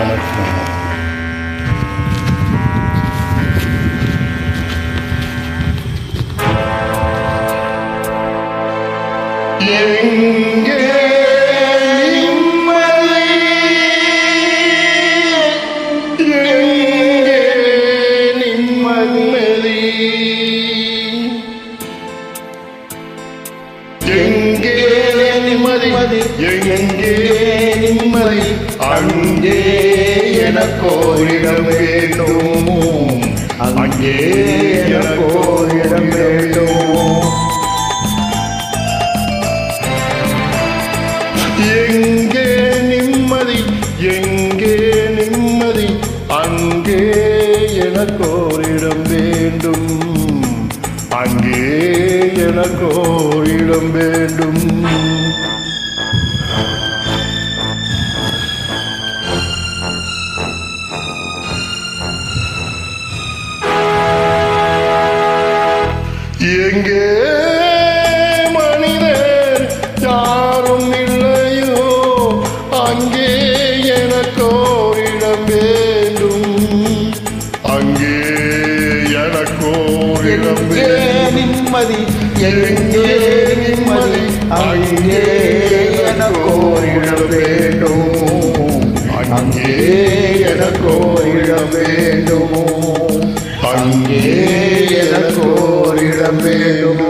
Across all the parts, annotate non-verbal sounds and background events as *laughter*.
Connection எங்கே நிம்மதி? எங்கே நிம்மதி? எங்கே நிம்மதி எங்கே அங்கே எனக்கோரிடம் வேண்டும் அங்கே எனக்கோரிடம் வேண்டும் எங்கே நிம்மதி எங்கே நிம்மதி அங்கே எனக்கோரிடம் வேண்டும். அங்கே எனக்கோரிடம் வேண்டும். எங்கே மனிதர்? யாரும் இல்லையோ அங்கே எனக்கோரிடம் வேண்டும். அங்கே எனக்கோரிடம் நிம்மதி? எங்கே நிம்மதி? அங்கே எனக்கோரிடம் வேண்டும். அங்கே எனக்கோரிடம் வேண்டும் எனக்கோரிடம் வேண்டும்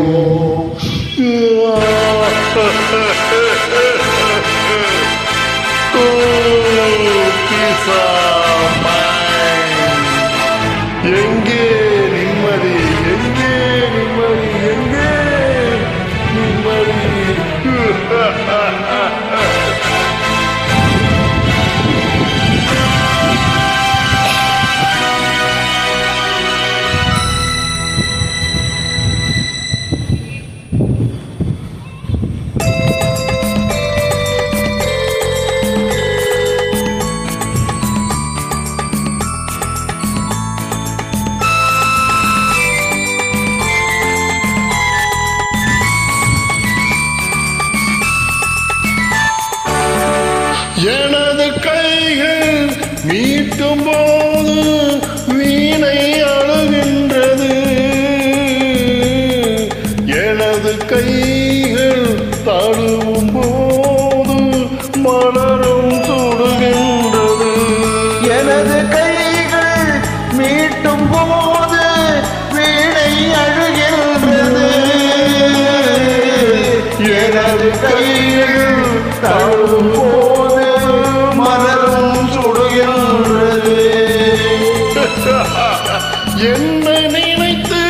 மீட்டும் போது வீணை அழுகின்றது. எனது கைகள் தழுவும் போது மலரும் சுடுகின்றது. எனது கைகள் மீட்டும் போது வீணை அழுகின்றது. எனது கைகள் தழுவும் என்னை நினைத்து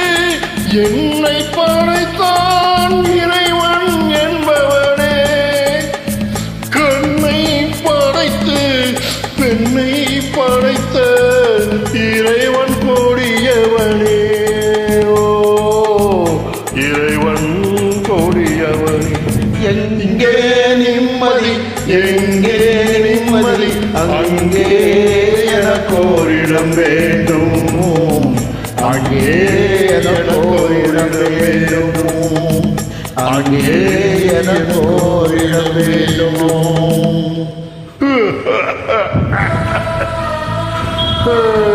என்னை படைத்தான் இறைவன் என்பவனே. கண்ணை படைத்து பெண்ணை படைத்த இறைவன் கோடியவனே. ஓ இறைவன் கோடியவனே. எங்கே நிம்மதி எங்கே நிம்மதி அங்கே இடம் வேண்டும் அங்கே எனக்கோரிடம் வேண்டும்? அங்கே எனக்கோரிடம் வேண்டும்? Oh *laughs*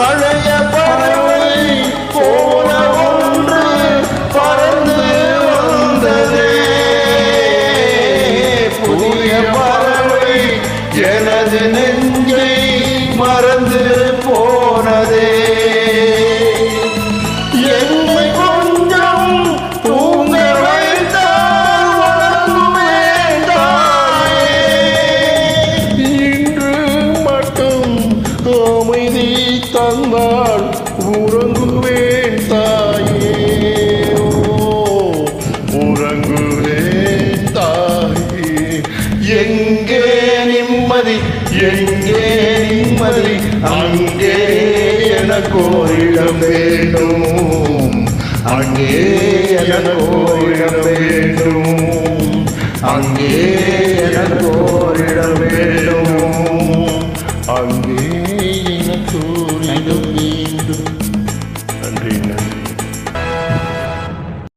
பழைய பறவை போல ஒன்று பறந்து வந்ததே. புதிய பறவை எனது நெஞ்சை மறந்து அங்கே எனக்கு இடம் வேண்டும். அங்கே எனக்கு இடம் வேண்டும். அங்கே எனக்கு இடம் வேண்டும். அங்கே